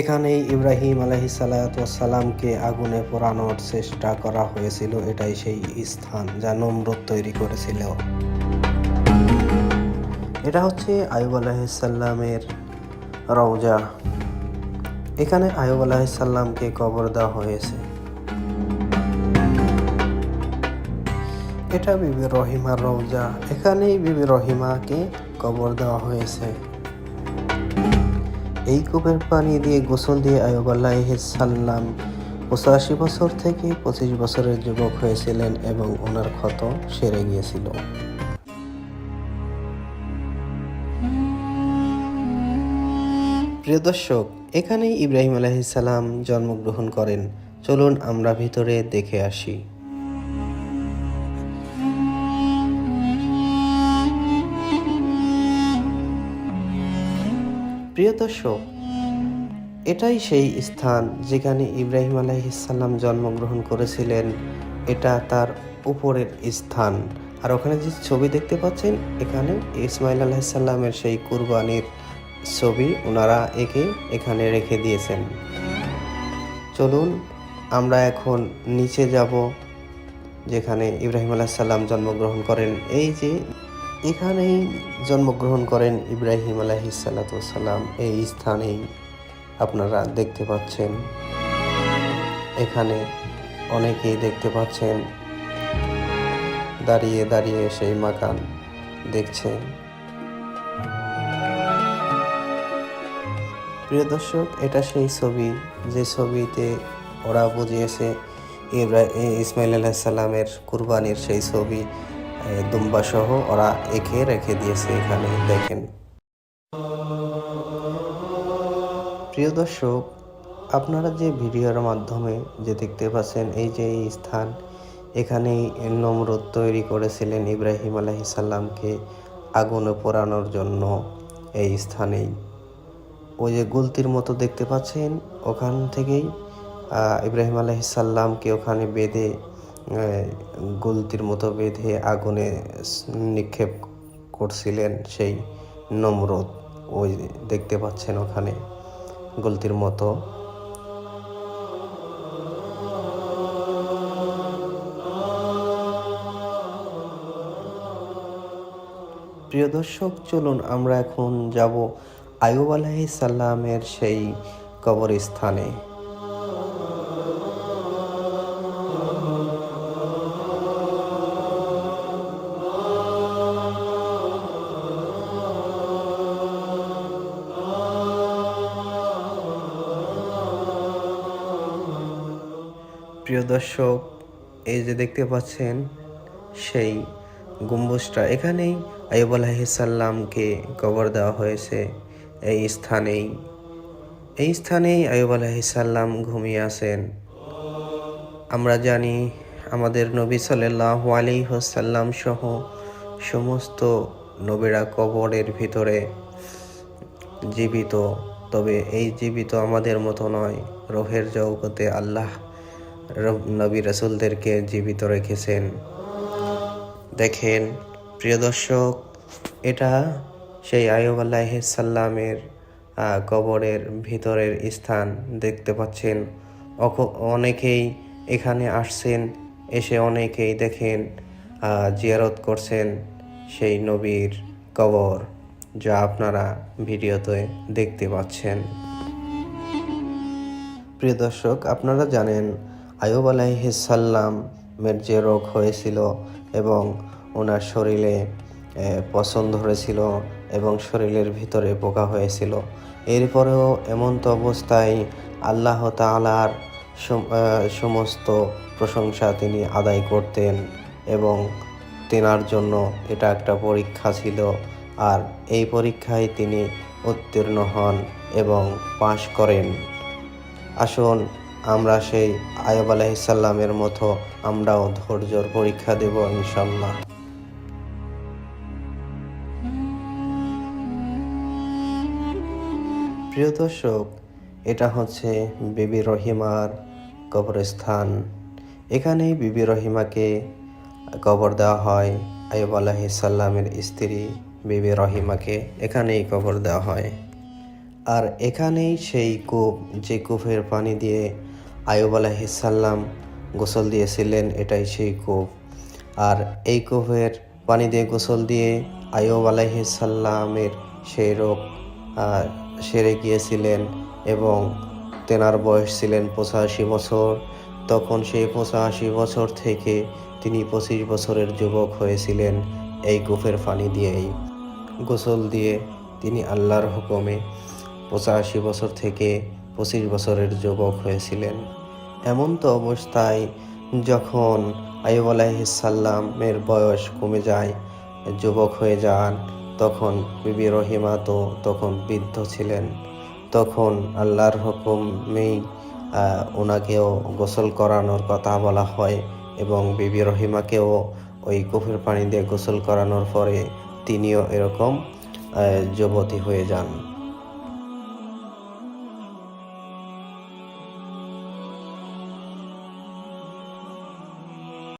এখানেই ইব্রাহিম আলহিসাল্লামকে আগুনে পোড়ানোর চেষ্টা করা হয়েছিল। এটাই সেই স্থান যা নমরুদ তৈরি করেছিল। এটা হচ্ছে আয়ুব আলাহিসাল্লামের রওজা। এখানে আয়ুব আলাহিসাল্লামকে কবর দেওয়া হয়েছে। এটা বিবি রহিমার রওজা। এখানেই বিবি রহিমাকে কবর দেওয়া হয়েছে। এই কূপের পানি দিয়ে গোসল দিয়ে আয়ুব আলাইসাল্লাম পঁচাশি বছর থেকে পঁচিশ বছরের যুবক হয়েছিলেন এবং ওনার ক্ষত সেরে গিয়েছিল। প্রিয় দর্শক, এখানেই ইব্রাহিম আলাইসাল্লাম জন্মগ্রহণ করেন। চলুন আমরা ভিতরে দেখে আসি। প্রিয় দর্শক, এটাই সেই স্থান যেখানে ইব্রাহিম আলাইসাল্লাম জন্মগ্রহণ করেছিলেন। এটা তার উপরের স্থান। আর ওখানে যে ছবি দেখতে পাচ্ছেন, এখানে ইসমাইল আলাইসাল্লামের সেই কুরবানির ছবি ওনারা একে এখানে রেখে দিয়েছেন। চলুন, আমরা এখন নিচে যাব, যেখানে ইব্রাহিম আলাইসাল্লাম জন্মগ্রহণ করেন। এই যে এখানেই জন্মগ্রহণ করেন ইব্রাহিম আলাহিসাল্লাম এই স্থানেই আপনারা দেখতে পাচ্ছেন, এখানে অনেকেই দেখতে পাচ্ছেন, দাঁড়িয়ে দাঁড়িয়ে সেই মাকান দেখছেন প্রিয় দর্শক, এটা সেই ছবি, যে ছবিতে ওরা বুঝিয়েছে ইসমাইল আলাহিসাল্লামের কুরবানির সেই ছবি। দুম্বা সহ ওরা এঁকে রেখে দিয়েছে এখানে, দেখেন। প্রিয় দর্শক, আপনারা যে ভিডিওর মাধ্যমে যে দেখতে পাচ্ছেন, এই যে এই স্থান, এখানেই নমরুদ তৈরি করেছিলেন ইব্রাহিম আলাহিসাল্লামকে আগুনে পোড়ানোর জন্য এই স্থানেই। ওই যে গুলতির মতো দেখতে পাচ্ছেন, ওখান থেকেই ইব্রাহিম আলাহিসাল্লামকে ওখানে বেঁধে গুলতির মতো বেঁধে আগুনে নিক্ষেপ করছিলেন সেই নমরুদ। ওই দেখতে পাচ্ছেন ওখানে গলতির মতো। প্রিয় দর্শক, চলুন আমরা এখন যাব আয়ুব আলাহি সাল্লামের সেই কবরস্থানে। প্রিয় দর্শক, এই যে দেখতে পাচ্ছেন সেই গম্বুজটা, এখানেই আয়ুব আলাহিসাল্লামকে কবর দেওয়া হয়েছে। এই স্থানেই এই স্থানেই আয়ুব আলাহিসাল্লাম ঘুমিয়ে আছেন। আমরা জানি আমাদের নবী সাল্লাহ আলী হোসাল্লাম সহ সমস্ত নবীরা কবরের ভিতরে জীবিত। তবে এই জীবিত আমাদের মতো নয়, রোহের জগতে আল্লাহ নবী রসুলদেরকে জীবিত রেখেছেন। দেখেন, প্রিয় দর্শক, এটা সেই আয়ুব আল্লাহাল্লামের কবরের ভিতরের স্থান দেখতে পাচ্ছেন। অনেকেই এখানে আসছেন, এসে অনেকেই দেখেন জিয়ারত করছেন সেই নবীর কবর যা আপনারা ভিডিওতে দেখতে পাচ্ছেন। প্রিয় দর্শক, আপনারা জানেন আয়ুব আলাইসাল্লামের যে রোগ হয়েছিল এবং ওনার শরীরে পছন্দ ধরেছিল এবং শরীরের ভিতরে পোকা হয়েছিল। এরপরেও এমন তো অবস্থায় আল্লাহ তালার সমস্ত প্রশংসা তিনি আদায় করতেন এবং তেনার জন্য এটা একটা পরীক্ষা ছিল আর এই পরীক্ষায় তিনি উত্তীর্ণ হন এবং পাশ করেন। আসুন আমরা সেই আয়ব আলাইসাল্লামের মতো আমরাও ধৈর্যর পরীক্ষা দেব ইনশাল্লাহ প্রিয় দর্শক, এটা হচ্ছে বিবি রহিমার কবরস্থান। এখানেই বিবি রহিমাকে কবর দেওয়া হয়, আয়ুব আলাহিসাল্লামের স্ত্রী বিবি রহিমাকে এখানেই কবর দেওয়া হয়। আর এখানেই সেই কূপ, যে কূপের পানি দিয়ে আয়ুব আলাইহিসাল্লাম গোসল দিয়েছিলেন, এটাই সেই কূপ। আর এই কূপের পানি দিয়ে গোসল দিয়ে আয়ুব আলাইহিসাল্লামের সেই রোগ সেরে গিয়েছিলেন এবং তেনার বয়স ছিলেন পঁচাশি বছর। তখন সেই পঁচাশি বছর থেকে তিনি পঁচিশ বছরের যুবক হয়েছিলেন এই কূপের পানি দিয়েই। গোসল দিয়ে তিনি আল্লাহর হুকুমে পঁচাশি বছর থেকে পঁচিশ বছরের যুবক হয়েছিলেন। এমন তো অবস্থায় যখন আইব আলাইসাল্লামের বয়স কমে যায়, যুবক হয়ে যান, তখন বিবি রহিমা তো তখন বৃদ্ধ ছিলেন। তখন আল্লাহর হুকুমেই ওনাকেও গোসল করানোর কথা বলা হয় এবং বিবি রহিমাকেও ওই কফির পানি দিয়ে গোসল করানোর পরে তিনিও এরকম যুবতী হয়ে যান।